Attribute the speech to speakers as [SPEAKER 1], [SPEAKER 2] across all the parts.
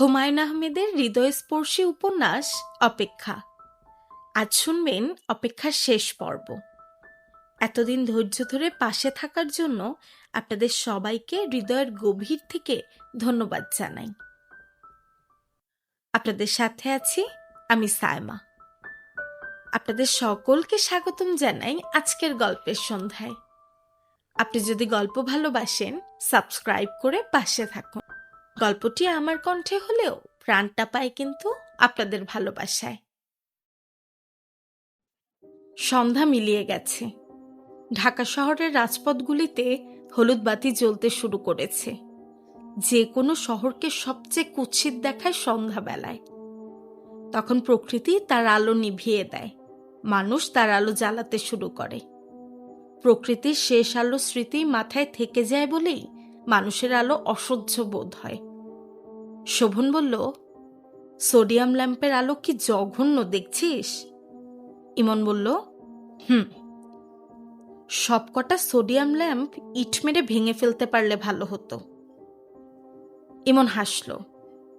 [SPEAKER 1] হুমায়ুন আহমেদের হৃদয়স্পর্শী উপন্যাস অপেক্ষা। আজ শুনবেন অপেক্ষার শেষ পর্ব। এতদিন ধৈর্য ধরে পাশে থাকার জন্য আপনাদের সবাইকে হৃদয়ের গভীর থেকে ধন্যবাদ জানাই। আপনাদের সাথে আছি আমি সায়মা। আপনাদের সকলকে স্বাগতম জানাই আজকের গল্পের সন্ধ্যায়। আপনি যদি গল্প ভালোবাসেন, সাবস্ক্রাইব করে পাশে থাকুন। গল্পটি আমার কণ্ঠে হলেও প্রাণটা পায় কিন্তু আপনাদের ভালোবাসায়। সন্ধ্যা মিলিয়ে গেছে। ঢাকা শহরের রাজপথগুলিতে হলুদ বাতি জ্বলতে শুরু করেছে। যে কোনো শহরকে সবচেয়ে কুৎসিত দেখায় সন্ধ্যাবেলায়। তখন প্রকৃতি তার আলো নিভিয়ে দেয়। মানুষ তার আলো জ্বালাতে শুরু করে। প্রকৃতির শেষ আলো স্মৃতি মাথায় থেকে যায় বলেই মানুষের আলো অসহ্য বোধ হয়। শোভন বলল, সোডিয়াম ল্যাম্পের আলো কি জঘন্য দেখছিস? ইমন বলল, হুম। সবকটা সোডিয়াম ল্যাম্প ইট মেরে ভেঙে ফেলতে পারলে ভালো হতো। ইমন হাসল।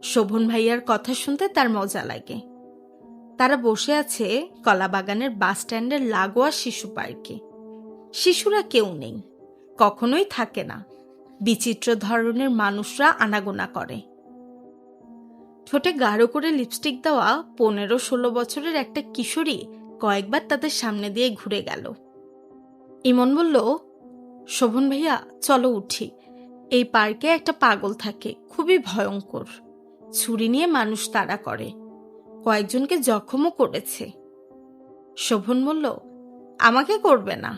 [SPEAKER 1] শোভন ভাইয়ার কথা শুনতে তার মজা লাগে। তারা বসে আছে কলাবাগানের বাস স্ট্যান্ডের লাগোয়া শিশু পার্কে। শিশুরা কেউ নেই, কখনোই থাকে না। বিচিত্র ধরনের মানুষরা আনাগোনা করে। ঠোঁটে গাঢ় করে লিপস্টিক দেওয়া পনেরো ষোলো বছরের একটা কিশোরী কয়েকবার তাদের সামনে দিয়ে ঘুরে গেল। ইমন বলল, শোভন ভাইয়া, চলো উঠি। এই পার্কে একটা পাগল থাকে, খুবই ভয়ঙ্কর। ছুরি নিয়ে মানুষ তাড়া করে। কয়েকজনকে জখমও করেছে। শোভন বলল, আমাকে করবে না।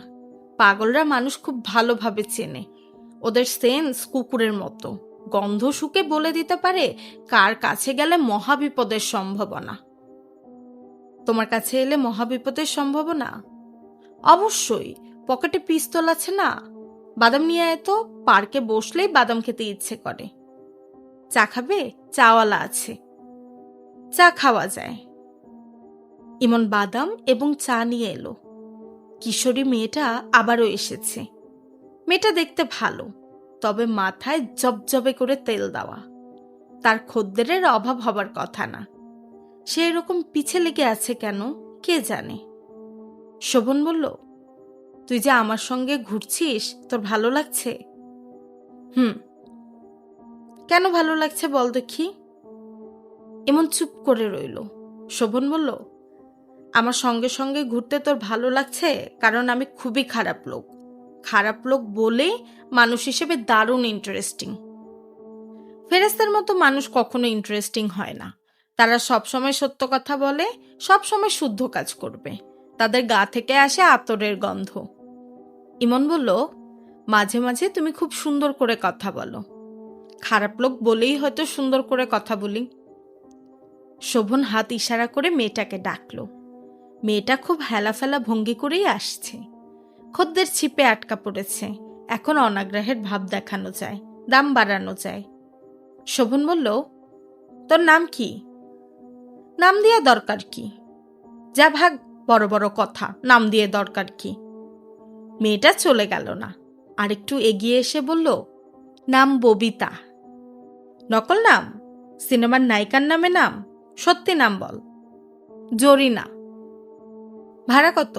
[SPEAKER 1] পাগলরা মানুষ খুব ভালোভাবে চেনে। ওদের সেন্স কুকুরের মতো। গন্ধ শুকে বলে দিতে পারে, কার কাছে গেলে মহাবিপদের সম্ভাবনা। তোমার কাছে এলে মহাবিপদের সম্ভাবনা? অবশ্যই, পকেটে পিস্তল আছে না? বাদাম নিয়ে আয় তো, পার্কে বসলেই বাদাম খেতে ইচ্ছে করে। চা খাবে? চাওয়ালা আছে। চা খাওয়া যায়। ইমন বাদাম এবং চা নিয়ে এলো। কিশোরী মেয়েটা আবারও এসেছে। মেয়েটা দেখতে ভালো। তবে মাথায় জবজবে করে তেল দেওয়া। তার খদ্দেরের অভাব হবার কথা না। সে এরকম পিছে লেগে আছে কেন, কে জানে? শোভন বলল, তুই যে আমার সঙ্গে ঘুরছিস, তোর ভালো লাগছে? হুম। কেন ভালো লাগছে বল দেখি? এমন চুপ করে রইল। শোভন বলল, আমার সঙ্গে সঙ্গে ঘুরতে তোর ভালো লাগছে, কারণ আমি খুবই খারাপ লোক। খারাপ লোক বলেই মানুষ হিসেবে দারুণ ইন্টারেস্টিং ফেরেস্তার মতো মানুষ কখনো ইন্টারেস্টিং হয় না। তারা সবসময় সত্য কথা বলে, সবসময় শুদ্ধ কাজ করবে। তাদের গা থেকে আসে আতরের গন্ধ। ইমন বলল, মাঝে মাঝে তুমি খুব সুন্দর করে কথা বলো। খারাপ লোক বলেই হয়তো সুন্দর করে কথা বলি শোভন হাত ইশারা করে মেয়েটাকে ডাকলো। মেয়েটা খুব হেলাফেলা ভঙ্গি করেই আসছে। খদ্দের ছিপে আটকা পড়েছে। এখন অনাগ্রহের ভাব দেখানো যায়, দাম বাড়ানো যায়। শোভন বলল, তোর নাম কি? নাম দিয়া দরকার কি? যা ভাগ, বড় বড় কথা, নাম দিয়ে দরকার কি? মেয়েটা চলে গেল না। আরেকটু এগিয়ে এসে বলল, নাম ববিতা। নকল নাম? সিনেমার নায়িকার নামে নাম? সত্যি নাম বল। জরিনা। ভাড়া কত?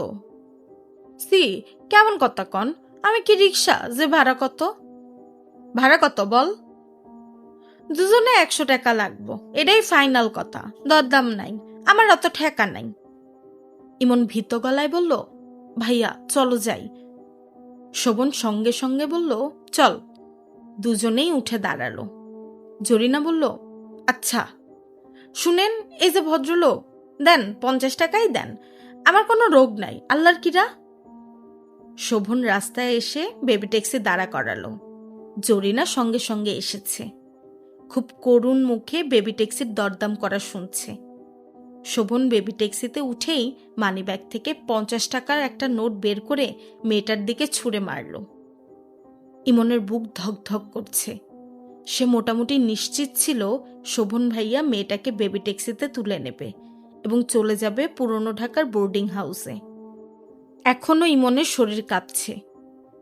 [SPEAKER 1] সি, কেমন কথা কন? আমি কি রিক্সা যে ভাড়া কত? ভাড়া কত বল? দুজনে একশো টাকা লাগবো। এটাই ফাইনাল কথা। দরদাম নাই। আমার অত ঠেকা নাই। ইমন ভীত গলায় বলল, ভাইয়া, চলো যাই। শোভন সঙ্গে সঙ্গে বলল, চল। দুজনেই উঠে দাঁড়াল। জরিনা বলল আচ্ছা। শুনেন, এই যে ভদ্রলোক, দেন, পঞ্চাশ টাকাই দেন। আমার কোনো রোগ নাই। আল্লাহর কিরা? শোভন রাস্তায় এসে বেবি ট্যাক্সি দাঁড়া করালো। জরিনা সঙ্গে সঙ্গে এসেছে। খুব করুণ মুখে বেবি ট্যাক্সির দরদাম করা শুনছে। শোভন বেবি ট্যাক্সিতে উঠেই মানিব্যাগ থেকে পঞ্চাশ টাকার একটা নোট বের করে মেয়েটার দিকে ছুঁড়ে মারল। ইমনের বুক ধকধক করছে। সে মোটামুটি নিশ্চিত ছিল শোভন ভাইয়া মেয়েটাকে বেবি ট্যাক্সিতে তুলে নেবে এবং চলে যাবে পুরনো ঢাকার বোর্ডিং হাউসে এখনও ইমনের শরীর কাঁপছে।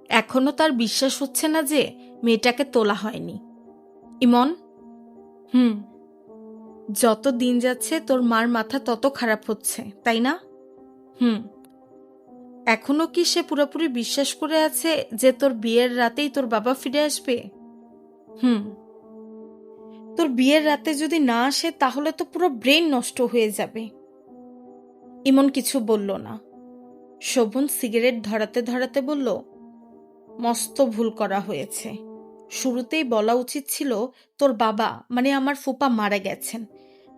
[SPEAKER 1] এখনও তার বিশ্বাস হচ্ছে না যে মেয়েটাকে তোলা হয়নি। ইমন? হুম। যত দিন যাচ্ছে তোর মার মাথা তত খারাপ হচ্ছে, তাই না? হুম। এখনও কি সে পুরোপুরি বিশ্বাস করে আছে যে তোর বিয়ের রাতেই তোর বাবা ফিরে আসবে? হুম। তোর বিয়ের রাতে যদি না আসে তাহলে তো পুরো ব্রেন নষ্ট হয়ে যাবে। ইমন কিছু বলল না। শোভন সিগারেট ধরাতে ধরাতে বলল, মস্ত ভুল করা হয়েছে। শুরুতেই বলা উচিত ছিল, তোর বাবা মানে আমার ফুপা মারা গেছেন।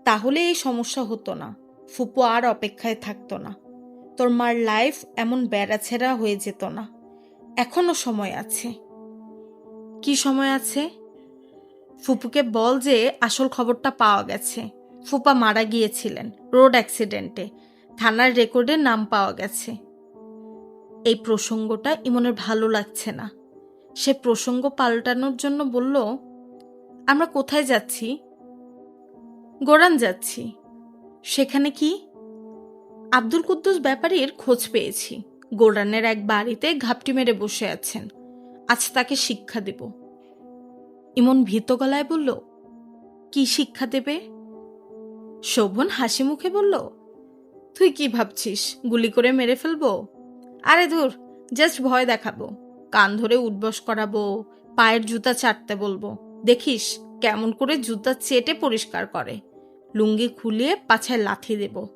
[SPEAKER 1] তাহলে এই সমস্যা হতো না। ফুপু আর অপেক্ষায় থাকতো না। তোর মার লাইফ এমন বেড়াছেড়া হয়ে যেত না। এখনও সময় আছে। কি সময় আছে? ফুপুকে বল যে আসল খবরটা পাওয়া গেছে। ফুপা মারা গিয়েছিলেন, রোড অ্যাক্সিডেন্টে। থানার রেকর্ডে নাম পাওয়া গেছে। এই প্রসঙ্গটা ইমনের ভালো লাগছে না। সে প্রসঙ্গ পাল্টানোর জন্য বলল, আমরা কোথায় যাচ্ছি? গোরান যাচ্ছি। সেখানে কি? আব্দুল কুদ্দুস ব্যাপারীর খোঁজ পেয়েছি। গোরানের এক বাড়িতে ঘাপটি মেরে বসে আছেন। আজ তাকে শিক্ষা দেব। ইমন ভীত গলায় বলল, কি শিক্ষা দেবে? শোভন হাসি মুখে বলল, তুই কি ভাবছিস, গুলি করে মেরে ফেলব? আরে ধুর জাস্ট ভয় দেখাবো। কান ধরে উঠবস করাবো, পায়ের জুতা চাটতে বলব। দেখিস কেমন করে জুতা চেটে পরিষ্কার করে। লুঙ্গি খুলিয়ে পাছায় লাথি দেব।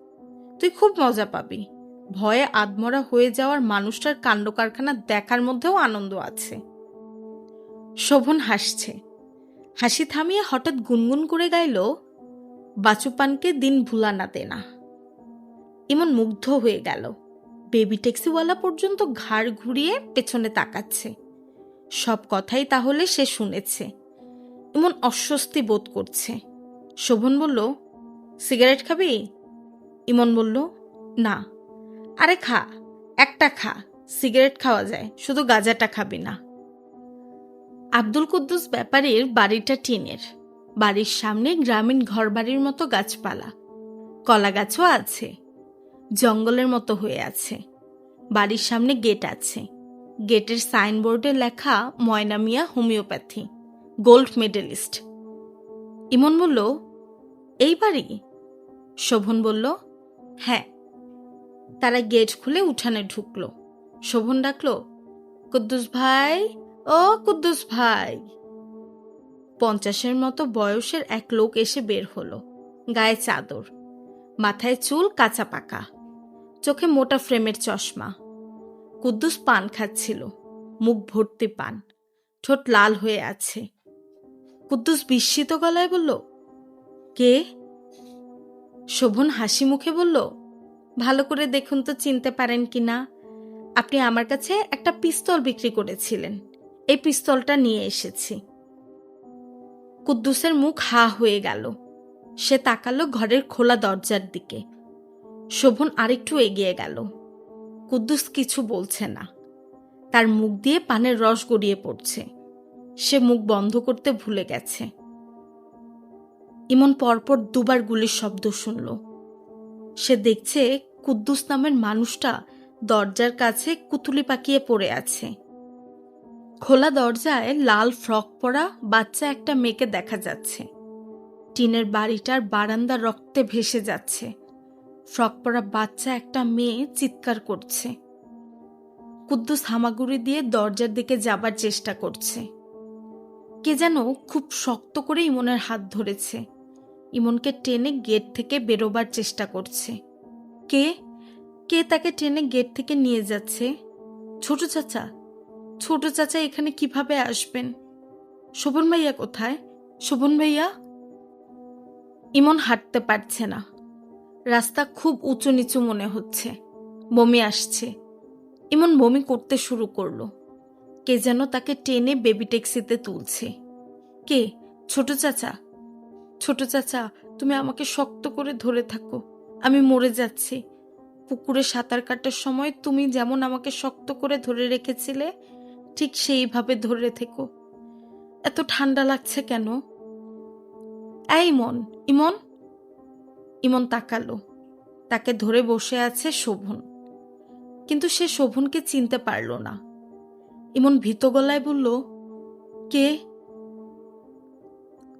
[SPEAKER 1] তুই খুব মজা পাবি। ভয়ে আদমরা হয়ে যাওয়ার মানুষটার কাণ্ড কারখানা দেখার মধ্যেও আনন্দ আছে। শোভন হাসছে। হাসি থামিয়ে হঠাৎ গুনগুন করে গাইল, বাচুপানকে দিন ভুলানা দেনা। ইমন মুগ্ধ হয়ে গেল। বেবি ট্যাক্সিওয়ালা পর্যন্ত ঘাড় ঘুরিয়ে পেছনে তাকাচ্ছে। সব কথাই তাহলে সে শুনেছে। এমন অস্বস্তি বোধ করছে। শোভন বলল, সিগারেট খাবি? ইমন বলল, না। আরে খা, একটা খা, সিগারেট খাওয়া যায়, শুধু গাঁজাটা খাবি না। আব্দুল কুদ্দুস ব্যাপারীর বাড়িটা টিনের। বাড়ির সামনে গ্রামীণ ঘরবাড়ির মতো গাছপালা। কলা গাছও আছে। জঙ্গলের মতো হয়ে আছে। বাড়ির সামনে গেট আছে। গেটের সাইনবোর্ডে লেখা Moyna Miah homeopathy, gold medalist. Emon বলল, এই বাড়ি? শোভন বলল হ্যাঁ। তারা গেট খুলে উঠানে ঢুকলো। শোভন ডাকলো, কুদ্দুস ভাই, ও কুদ্দুস ভাই। পঞ্চাশের মতো বয়সের এক লোক এসে বের হলো, গায়ে চাদর, মাথায় চুল কাঁচা পাকা। চোখে মোটা ফ্রেমের চশমা। কুদ্দুস পান খাচ্ছিল, মুখ ভর্তি পান, ঠোঁট লাল হয়ে আছে। কুদ্দুস বিস্মিত গলায় বলল, কে? শোভন হাসি মুখে বলল, ভালো করে দেখুন তো চিনতে পারেন কি না? আপনি আমার কাছে একটা পিস্তল বিক্রি করেছিলেন। এই পিস্তলটা নিয়ে এসেছি। কুদ্দুসের মুখ হা হয়ে গেল। সে তাকালো ঘরের খোলা দরজার দিকে। শোভন আরেকটু এগিয়ে গেল। কুদ্দুস কিছু বলছে না। তার মুখ দিয়ে পানের রস গড়িয়ে পড়ছে। সে মুখ বন্ধ করতে ভুলে গেছে। ইমন পরপর দুবার গুলির শব্দ শুনল। সে দেখছে কুদ্দুস নামের মানুষটা দরজার কাছে কুতুলি পাকিয়ে পড়ে আছে। খোলা দরজায় লাল ফ্রক পরা বাচ্চা একটা মেয়েকে দেখা যাচ্ছে। টিনের বাড়িটার বারান্দা রক্তে ভেসে যাচ্ছে। ফ্রক পরা বাচ্চা একটা মেয়ে চিৎকার করছে। কুদ্দুস হামাগুড়ি দিয়ে দরজার দিকে যাবার চেষ্টা করছে। কে যেন খুব শক্ত করে ইমনের হাত ধরেছে। ইমনকে টেনে গেট থেকে বেরোবার চেষ্টা করছে। কে? কে তাকে টেনে গেট থেকে নিয়ে যাচ্ছে? ছোট চাচা ছোট চাচা এখানে কীভাবে আসবেন? শোভন ভাইয়া কোথায়? শোভন ভাইয়া? ইমন হাঁটতে পারছে না। রাস্তা খুব উঁচু নিচু মনে হচ্ছে। বমি আসছে। ইমন বমি করতে শুরু করল। কে যেন তাকে টেনে বেবি ট্যাক্সিতে তুলছে। কে? ছোট চাচা। ছোট চাচা, তুমি আমাকে শক্ত করে ধরে থাকো। আমি মরে যাচ্ছি। পুকুরে সাঁতার কাটার সময় তুমি যেমন আমাকে শক্ত করে ধরে রেখেছিলে, ঠিক সেইভাবে ধরে থেকো। এত ঠান্ডা লাগছে কেন? এই ইমন ইমন? ইমন তাকালো। তাকে ধরে বসে আছে শোভন। কিন্তু সে শোভনকে চিনতে পারল না। ইমন ভীত গলায় বলল, কে?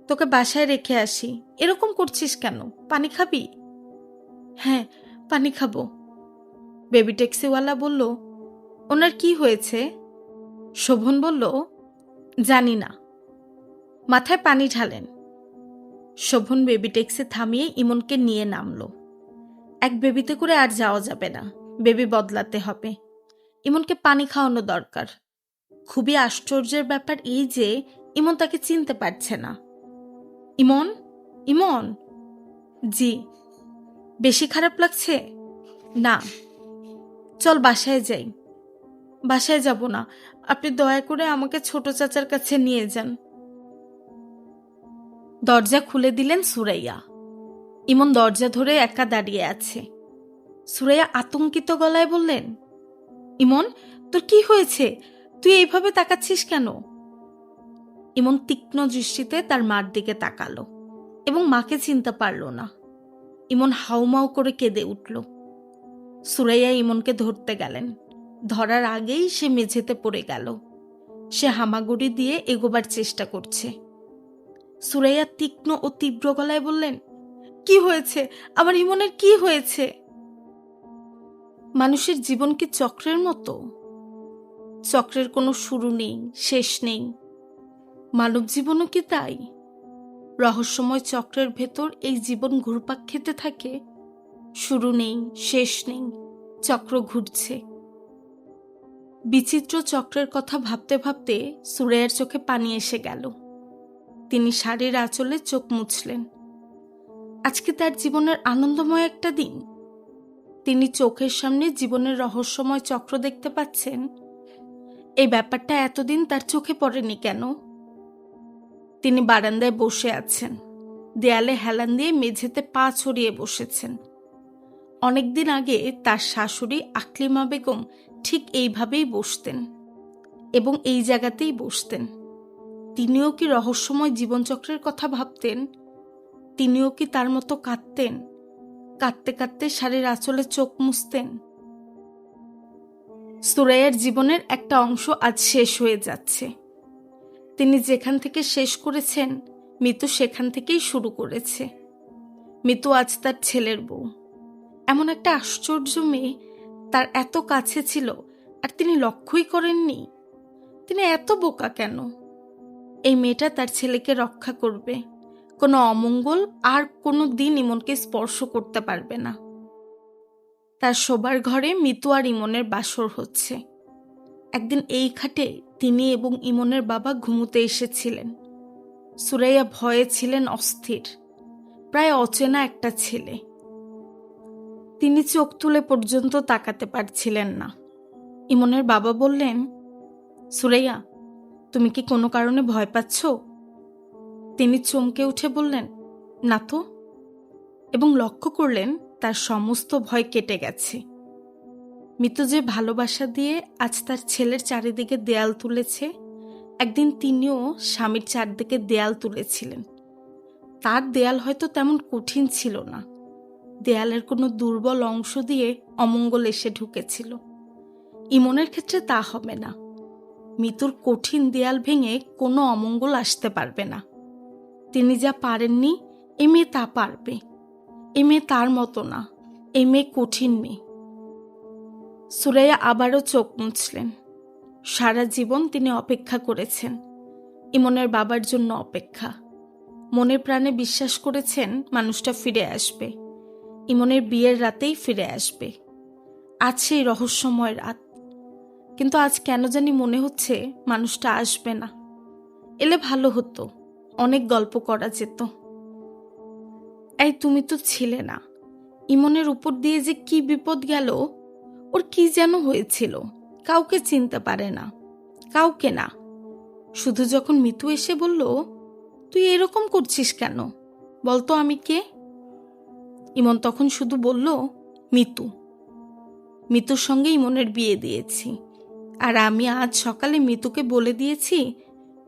[SPEAKER 1] তোকে বাসায় রেখে আসি। এরকম করছিস কেন? পানি খাবি? হ্যাঁ পানি খাব। বেবি ট্যাক্সিওয়ালা বলল, ওনার কি হয়েছে? শোভন বলল, জানি না। মাথায় পানি ঢালেন। শোভন বেবি ট্যাক্সি থামিয়ে ইমনকে নিয়ে নামলো। এক বেবিতে করে আর যাওয়া যাবে না। বেবি বদলাতে হবে। ইমনকে পানি খাওয়ানো দরকার। খুবই আশ্চর্যের ব্যাপার এই যে ইমন তাকে চিনতে পারছে না। ইমন? ইমন? জি। বেশি খারাপ লাগছে? না। চল বাসায় যাই। বাসায় যাব না। আপনি দয়া করে আমাকে ছোট চাচার কাছে নিয়ে যান। দরজা খুলে দিলেন সুরাইয়া। ইমন দরজা ধরে একা দাঁড়িয়ে আছে। সুরাইয়া আতঙ্কিত গলায় বললেন, ইমন, তোর কি হয়েছে? তুই এইভাবে তাকাচ্ছিস কেন? ইমন তীক্ষ্ণ দৃষ্টিতে তার মার দিকে তাকালো এবং মাকে চিনতে পারল না। ইমন হাউমাউ করে কেঁদে উঠল। সুরাইয়া ইমনকে ধরতে গেলেন। ধরার আগেই সে মেঝেতে পড়ে গেল। সে হামাগুড়ি দিয়ে এগোবার চেষ্টা করছে। সুরাইয়া তীক্ষ্ণ ও তীব্র গলায় বললেন, কি হয়েছে? আমার ইমনের কি হয়েছে? মানুষের জীবন কি চক্রের মতো? চক্রের কোনো শুরু নেই, শেষ নেই। মানব জীবনও কি তাই? রহস্যময় চক্রের ভেতর এই জীবন ঘুরপাক খেতে থাকে। শুরু নেই, শেষ নেই, চক্র ঘুরছে। বিচিত্র চক্রের কথা ভাবতে ভাবতে সুরেয়ার চোখে পানি এসে গেল। তিনি শাড়ির আঁচলে চোখ মুছলেন। আজকে তার জীবনের আনন্দময় একটা দিন। তিনি চোখের সামনে জীবনের রহস্যময় চক্র দেখতে পাচ্ছেন। এই ব্যাপারটা এতদিন তার চোখে পড়েনি কেন? তিনি বারান্দায় বসে আছেন। দেয়ালে হেলান দিয়ে মেঝেতে পা ছড়িয়ে বসেছেন। অনেকদিন আগে তার শাশুড়ি আকলিমা বেগম ঠিক এইভাবেই বসতেন এবং এই জায়গাতেই বসতেন। তিনিও কি রহস্যময় জীবনচক্রের কথা ভাবতেন? তিনিও কি তার মতো কাঁদতেন? কাঁদতে কাঁদতে শাড়ির আঁচলে চোখ মুছতেন? সুরাইয়ার জীবনের একটা অংশ আজ শেষ হয়ে যাচ্ছে। তিনি যেখান থেকে শেষ করেছেন, মিতু সেখান থেকেই শুরু করেছে। মিতু আজ তার ছেলের বউ। এমন একটা আশ্চর্য মেয়ে তার এত কাছে ছিল আর তিনি লক্ষ্যই করেননি। তিনি এত বোকা কেন? এই মেয়েটা তার ছেলেকে রক্ষা করবে। কোনো অমঙ্গল আর কোনো দিন ইমনকে স্পর্শ করতে পারবে না। তার শোবার ঘরে মিতু আর ইমনের বাসর হচ্ছে। একদিন এই খাটে তিনি এবং ইমনের বাবা ঘুমুতে এসেছিলেন। সুরাইয়া ভয়ে ছিলেন অস্থির, প্রায় অচেনা একটা ছেলে। তিনি চোখ তুলে পর্যন্ত তাকাতে পারছিলেন না। ইমনের বাবা বললেন, সুরাইয়া তুমি কি কোনো কারণে ভয় পাচ্ছ? তিনি চমকে উঠে বললেন, না তো। এবং লক্ষ্য করলেন তার সমস্ত ভয় কেটে গেছে। মিতু যে ভালোবাসা দিয়ে আজ তার ছেলের চারিদিকে দেয়াল তুলেছে, একদিন তিনিও স্বামীর চারদিকে দেয়াল তুলেছিলেন। তার দেয়াল হয়তো তেমন কঠিন ছিল না। দেয়ালের কোনো দুর্বল অংশ দিয়ে অমঙ্গল এসে ঢুকেছিল। ইমনের ক্ষেত্রে তা হবে না। মিতুর কঠিন দেয়াল ভেঙে কোনো অমঙ্গল আসতে পারবে না। তিনি যা পারেননি এ মেয়ে তা পারবে। এ মেয়ে তার মতো না এ মেয়ে কঠিন মেয়ে। সুরাইয়া আবারও চোখ মুছলেন। সারা জীবন তিনি অপেক্ষা করেছেন, ইমনের বাবার জন্য অপেক্ষা। মনে প্রাণে বিশ্বাস করেছেন, মানুষটা ফিরে আসবে। ইমনের বিয়ের রাতেই ফিরে আসবে। সেই রহস্যময় রাত। কিন্তু আজ কেন জানি মনে হচ্ছে মানুষটা আসবে না। এলে ভালো হতো, অনেক গল্প করা যেত। এই তুমি তো ছিলে না। ইমনের উপর দিয়ে যে কি বিপদ গেল, ওর কি যেন হয়েছিল, কাউকে চিনতে পারে না, কাউকে না। শুধু যখন মিতু এসে বলল, তুই এরকম করছিস কেন? বলতো আমি কে? ইমন তখন শুধু বলল, মিতু। মিতুর সঙ্গে ইমনের বিয়ে দিয়েছি। আর আমি আজ সকালে মিতুকে বলে দিয়েছি,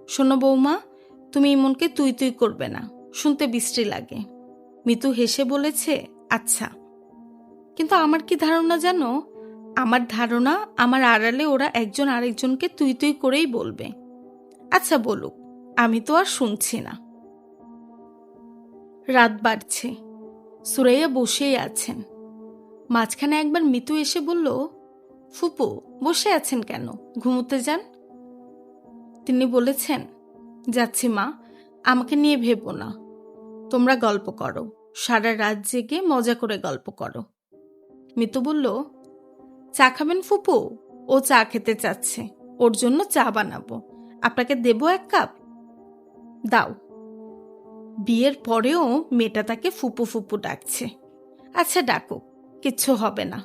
[SPEAKER 1] শোনো বৌমা, তুমি ইমনকে তুই তুই করবে না, শুনতে বিশ্রী লাগে। মিতু হেসে বলেছে আচ্ছা। কিন্তু আমার কি ধারণা জানো? আমার ধারণা আমার আড়ালে ওরা একজন আরেকজনকে তুই তুই করেই বলবে। আচ্ছা বলুক, আমি তো আর শুনছি না। রাত বাড়ছে। সুরাইয়া বসেই আছেন। মাঝখানে একবার মিতু এসে বলল ফুপু, বসে আছেন কেন? ঘুমোতে যান? তিনি বলেছেন, যাচ্ছি মা, আমাকে নিয়ে ভেবো না। তোমরা গল্প করো, সারা রাত জেগে মজা করে গল্প করো। মিতু বলল, চা খাবেন ফুপু? ও চা খেতে চাচ্ছে, ওর জন্য চা বানাবো। আপনাকে দেবো এক কাপ? দাও। বিয়ের পরেও মেয়েটা তাকে ফুপু ফুপু ডাকছে। আচ্ছা ডাকো কিচ্ছু হবে না।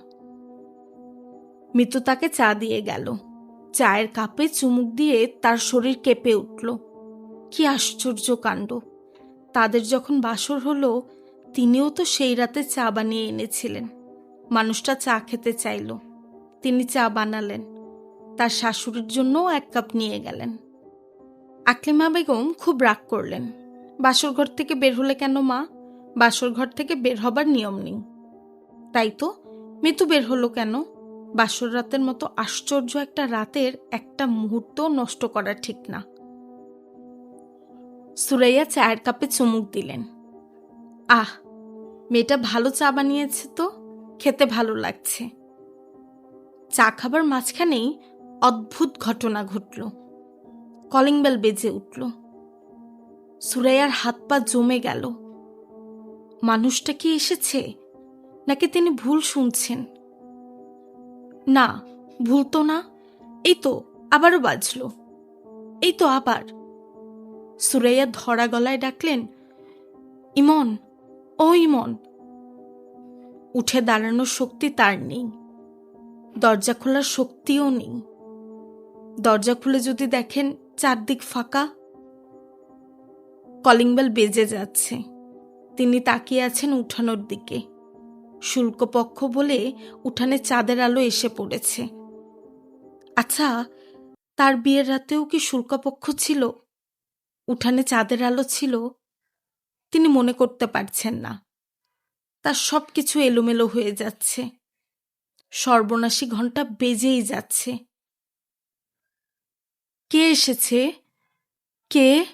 [SPEAKER 1] মিতু তাকে চা দিয়ে গেল। চায়ের কাপে চুমুক দিয়ে তার শরীর কেঁপে উঠল। কি আশ্চর্য কাণ্ড। তাদের যখন বাসর হলো, তিনিও তো সেই রাতে চা বানিয়ে এনেছিলেন। মানুষটা চা খেতে চাইল। তিনি চা বানালেন। তার শাশুড়ির জন্যও এক কাপ নিয়ে গেলেন। আকলিমা বেগম খুব রাগ করলেন। বাসর ঘর থেকে বের হলে কেন মা? বাসর ঘর থেকে বের হবার নিয়ম নেই। তাই তো মৃত্যু বের হলো কেন? বাসর রাতের মতো আশ্চর্য একটা রাতের একটা মুহূর্ত নষ্ট করা ঠিক না। সুরাইয়া চায়ের কাপে চুমুক দিলেন। আহ, মেয়েটা ভালো চা বানিয়েছে তো, খেতে ভালো লাগছে। চা খাবার মাঝখানেই অদ্ভুত ঘটনা ঘটল। কলিং বেল বেজে উঠল। সুরাইয়ার হাত পা জমে গেল। মানুষটা কি এসেছে? নাকি তিনি ভুল শুনছেন? না, ভুলতো না। এই তো, আবারও বাজল। এই তো আবার। সুরাইয়া ধরা গলায় ডাকলেন, ইমন, ও ইমন। উঠে দাঁড়ানোর শক্তি তার নেই। দরজা খোলার শক্তিও নেই। দরজা খুলে যদি দেখেন চারদিক ফাঁকা। কলিং বেল বেজে যাচ্ছে। তিনি তাকিয়ে আছেন উঠানোর দিকে। শুল্কপক্ষ বলে উঠানে চাঁদের আলো এসে পড়েছে। আচ্ছা তার বিয়ের রাতেও কি শুল্কপক্ষ ছিল? উঠানে চাঁদের আলো ছিল, তিনি মনে করতে পারছেন না। তার সব কিছু এলোমেলো হয়ে যাচ্ছে। সর্বনাশী ঘণ্টা বেজেই যাচ্ছে। কে এসেছে? কে?